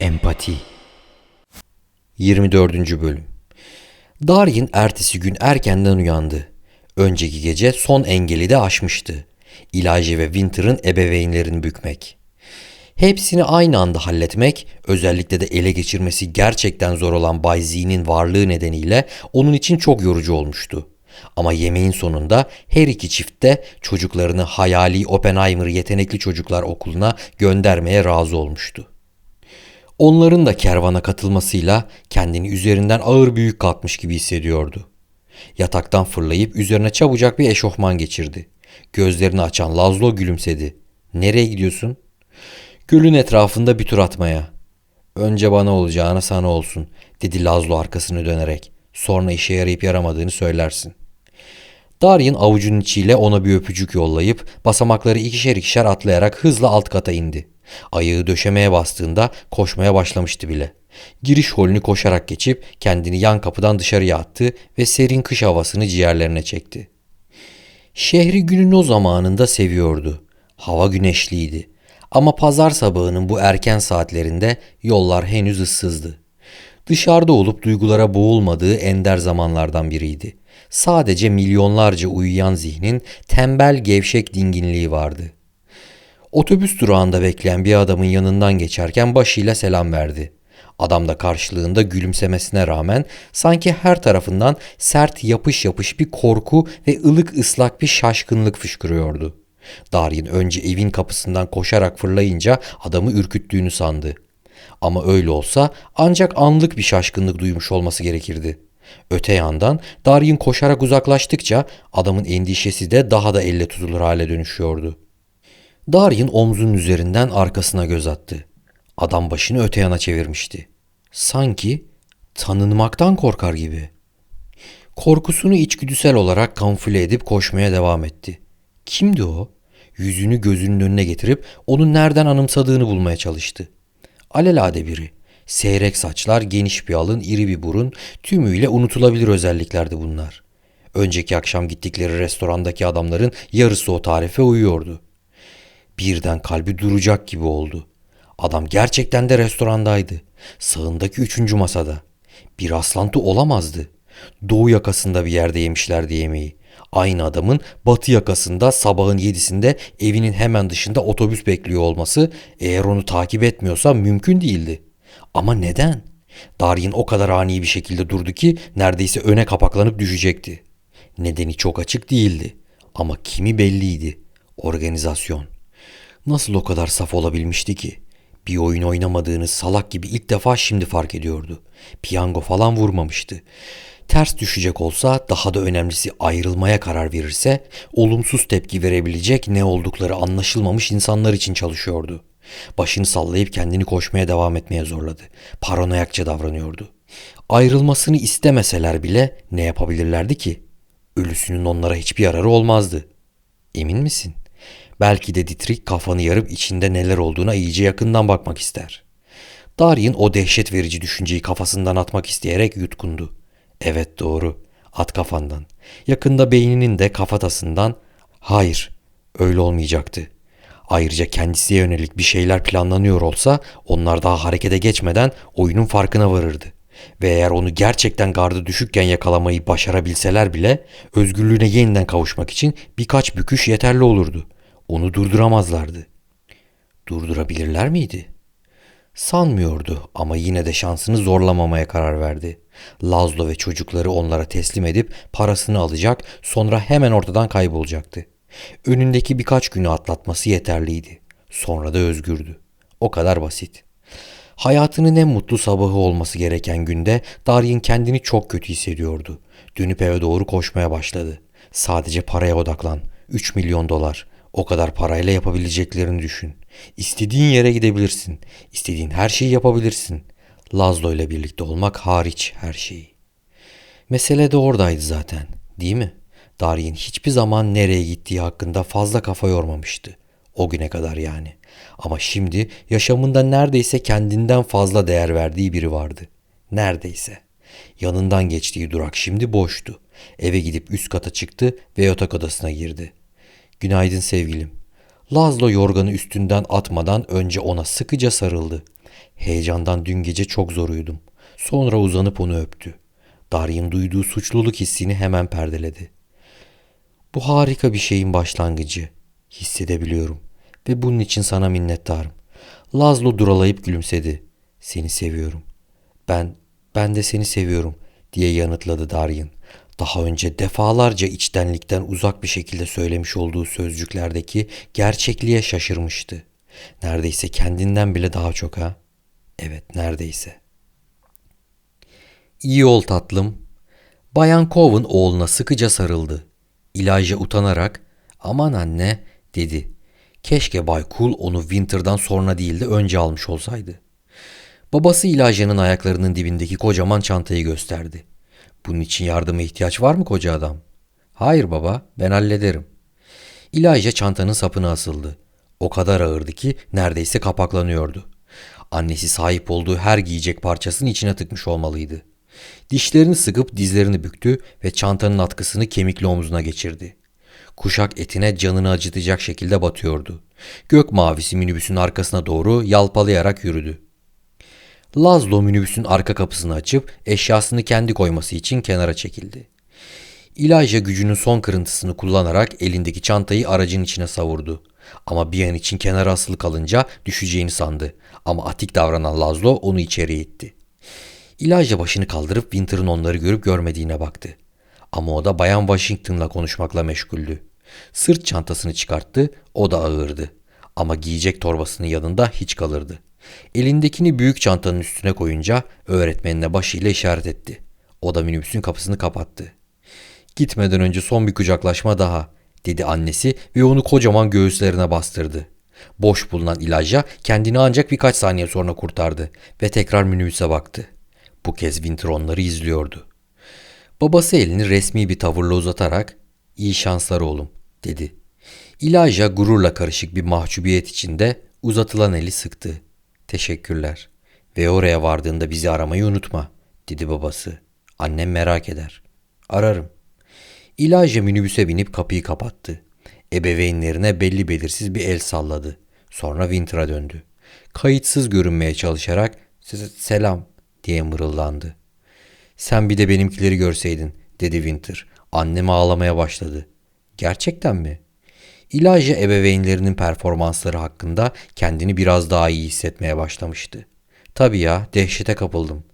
Empati 24. Bölüm Daryin ertesi gün erkenden uyandı. Önceki gece son engeli de aşmıştı. İlacı ve Winter'ın ebeveynlerini bükmek. Hepsini aynı anda halletmek, özellikle de ele geçirmesi gerçekten zor olan Bay Z'nin varlığı nedeniyle onun için çok yorucu olmuştu. Ama yemeğin sonunda her iki çift de çocuklarını hayali Oppenheimer Yetenekli Çocuklar Okulu'na göndermeye razı olmuştu. Onların da kervana katılmasıyla kendini üzerinden ağır bir yük kalkmış gibi hissediyordu. Yataktan fırlayıp üzerine çabucak bir eşofman geçirdi. Gözlerini açan Lazlo gülümsedi. Nereye gidiyorsun? Gölün etrafında bir tur atmaya. Önce bana olacağına sana olsun dedi Lazlo arkasını dönerek. Sonra işe yarayıp yaramadığını söylersin. Daryin avucunun içiyle ona bir öpücük yollayıp basamakları ikişer ikişer atlayarak hızla alt kata indi. Ayağı döşemeye bastığında koşmaya başlamıştı bile. Giriş holünü koşarak geçip kendini yan kapıdan dışarıya attı ve serin kış havasını ciğerlerine çekti. Şehri günün o zamanında seviyordu. Hava güneşliydi. Ama pazar sabahının bu erken saatlerinde yollar henüz ıssızdı. Dışarıda olup duygulara boğulmadığı ender zamanlardan biriydi. Sadece milyonlarca uyuyan zihnin tembel gevşek dinginliği vardı. Otobüs durağında bekleyen bir adamın yanından geçerken başıyla selam verdi. Adam da karşılığında gülümsemesine rağmen sanki her tarafından sert yapış yapış bir korku ve ılık ıslak bir şaşkınlık fışkırıyordu. Daryin önce evin kapısından koşarak fırlayınca adamı ürküttüğünü sandı. Ama öyle olsa ancak anlık bir şaşkınlık duymuş olması gerekirdi. Öte yandan Daryin koşarak uzaklaştıkça adamın endişesi de daha da elle tutulur hale dönüşüyordu. Daryin omzunun üzerinden arkasına göz attı. Adam başını öte yana çevirmişti. Sanki tanınmaktan korkar gibi. Korkusunu içgüdüsel olarak kamufle edip koşmaya devam etti. Kimdi o? Yüzünü gözünün önüne getirip onu nereden anımsadığını bulmaya çalıştı. Alelade biri. Seyrek saçlar, geniş bir alın, iri bir burun, tümüyle unutulabilir özelliklerdi bunlar. Önceki akşam gittikleri restorandaki adamların yarısı o tarife uyuyordu. Birden kalbi duracak gibi oldu. Adam gerçekten de restorandaydı. Sağındaki üçüncü masada. Bir rastlantı olamazdı. Doğu yakasında bir yerde yemişlerdi yemeği. Aynı adamın batı yakasında sabahın yedisinde evinin hemen dışında otobüs bekliyor olması eğer onu takip etmiyorsa mümkün değildi. Ama neden? Daryin o kadar ani bir şekilde durdu ki neredeyse öne kapaklanıp düşecekti. Nedeni çok açık değildi. Ama kimi belliydi. Organizasyon. Nasıl o kadar saf olabilmişti ki? Bir oyun oynamadığını salak gibi ilk defa şimdi fark ediyordu. Piyango falan vurmamıştı. Ters düşecek olsa daha da önemlisi ayrılmaya karar verirse olumsuz tepki verebilecek ne oldukları anlaşılmamış insanlar için çalışıyordu. Başını sallayıp kendini koşmaya devam etmeye zorladı. Paranoyakça davranıyordu. Ayrılmasını istemeseler bile ne yapabilirlerdi ki? Ölüsünün onlara hiçbir yararı olmazdı. Emin misin? Belki de Ditrik kafanı yarıp içinde neler olduğuna iyice yakından bakmak ister. Daryin o dehşet verici düşünceyi kafasından atmak isteyerek yutkundu. Evet doğru. At kafandan. Yakında beyninin de kafatasından hayır öyle olmayacaktı. Ayrıca kendisine yönelik bir şeyler planlanıyor olsa onlar daha harekete geçmeden oyunun farkına varırdı. Ve eğer onu gerçekten gardı düşükken yakalamayı başarabilseler bile özgürlüğüne yeniden kavuşmak için birkaç büküş yeterli olurdu. Onu durduramazlardı. Durdurabilirler miydi? Sanmıyordu ama yine de şansını zorlamamaya karar verdi. Lazlo ve çocukları onlara teslim edip parasını alacak sonra hemen ortadan kaybolacaktı. Önündeki birkaç günü atlatması yeterliydi. Sonra da özgürdü. O kadar basit. Hayatının en mutlu sabahı olması gereken günde Daryin kendini çok kötü hissediyordu. Dönüp eve doğru koşmaya başladı. Sadece paraya odaklan. 3 milyon dolar. O kadar parayla yapabileceklerini düşün. İstediğin yere gidebilirsin. İstediğin her şeyi yapabilirsin. Lazlo ile birlikte olmak hariç her şeyi. Mesele de oradaydı zaten, değil mi? Daryin hiçbir zaman nereye gittiği hakkında fazla kafa yormamıştı. O güne kadar yani. Ama şimdi yaşamında neredeyse kendinden fazla değer verdiği biri vardı. Neredeyse. Yanından geçtiği durak şimdi boştu. Eve gidip üst kata çıktı ve yatak odasına girdi. Günaydın sevgilim. Lazlo yorganı üstünden atmadan önce ona sıkıca sarıldı. Heyecandan dün gece çok zor uyudum. Sonra uzanıp onu öptü. Daryin duyduğu suçluluk hissini hemen perdeledi. Bu harika bir şeyin başlangıcı. Hissedebiliyorum. Ve bunun için sana minnettarım. Lazlo duralayıp gülümsedi. Seni seviyorum. Ben, ben de seni seviyorum diye yanıtladı Daryin. Daha önce defalarca içtenlikten uzak bir şekilde söylemiş olduğu sözcüklerdeki gerçekliğe şaşırmıştı. Neredeyse kendinden bile daha çok ha. Evet, neredeyse. İyi ol tatlım. Bayan Coven oğluna sıkıca sarıldı. İlaja utanarak aman anne dedi. Keşke Bay Cool onu Winter'dan sonra değil de önce almış olsaydı. Babası İlaja'nın ayaklarının dibindeki kocaman çantayı gösterdi. Bunun için yardıma ihtiyaç var mı koca adam? Hayır baba, ben hallederim. İlaja çantanın sapına asıldı. O kadar ağırdı ki neredeyse kapaklanıyordu. Annesi sahip olduğu her giyecek parçasını içine tıkmış olmalıydı. Dişlerini sıkıp dizlerini büktü ve çantanın atkısını kemikli omzuna geçirdi. Kuşak etine canını acıtacak şekilde batıyordu. Gök mavisi minibüsün arkasına doğru yalpalayarak yürüdü. Lazlo minibüsün arka kapısını açıp eşyasını kendi koyması için kenara çekildi. İlaja gücünün son kırıntısını kullanarak elindeki çantayı aracın içine savurdu. Ama bir an için kenara asılı kalınca düşeceğini sandı. Ama atik davranan Lazlo onu içeriye itti. İlaja başını kaldırıp Winter'ın onları görüp görmediğine baktı. Ama o da Bayan Washington'la konuşmakla meşguldü. Sırt çantasını çıkarttı, o da ağırdı. Ama giyecek torbasının yanında hiç kalırdı. Elindekini büyük çantanın üstüne koyunca öğretmenine başıyla işaret etti. O da minibüsün kapısını kapattı. Gitmeden önce son bir kucaklaşma daha dedi annesi ve onu kocaman göğüslerine bastırdı. Boş bulunan ilaca kendini ancak birkaç saniye sonra kurtardı ve tekrar minibüse baktı. Bu kez Winter onları izliyordu. Babası elini resmi bir tavırla uzatarak iyi şanslar oğlum dedi. İlaja gururla karışık bir mahcubiyet içinde uzatılan eli sıktı. Teşekkürler. Ve oraya vardığında bizi aramayı unutma dedi babası. Annem merak eder. Ararım. İlaja minibüse binip kapıyı kapattı. Ebeveynlerine belli belirsiz bir el salladı. Sonra Winter'a döndü. Kayıtsız görünmeye çalışarak selam diye mırıldandı. Sen bir de benimkileri görseydin dedi Winter. Anneme ağlamaya başladı. Gerçekten mi? İlaja ebeveynlerinin performansları hakkında kendini biraz daha iyi hissetmeye başlamıştı. Tabii ya dehşete kapıldım.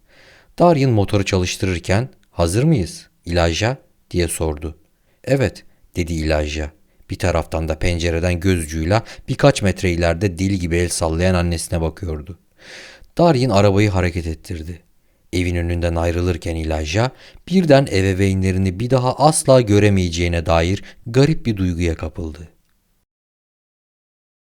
Daryin motoru çalıştırırken hazır mıyız İlaja diye sordu. Evet dedi İlaja. Bir taraftan da pencereden gözcüğüyle birkaç metre ileride deli gibi el sallayan annesine bakıyordu. Daryin arabayı hareket ettirdi. Evin önünden ayrılırken İlaja birden ebeveynlerini bir daha asla göremeyeceğine dair garip bir duyguya kapıldı.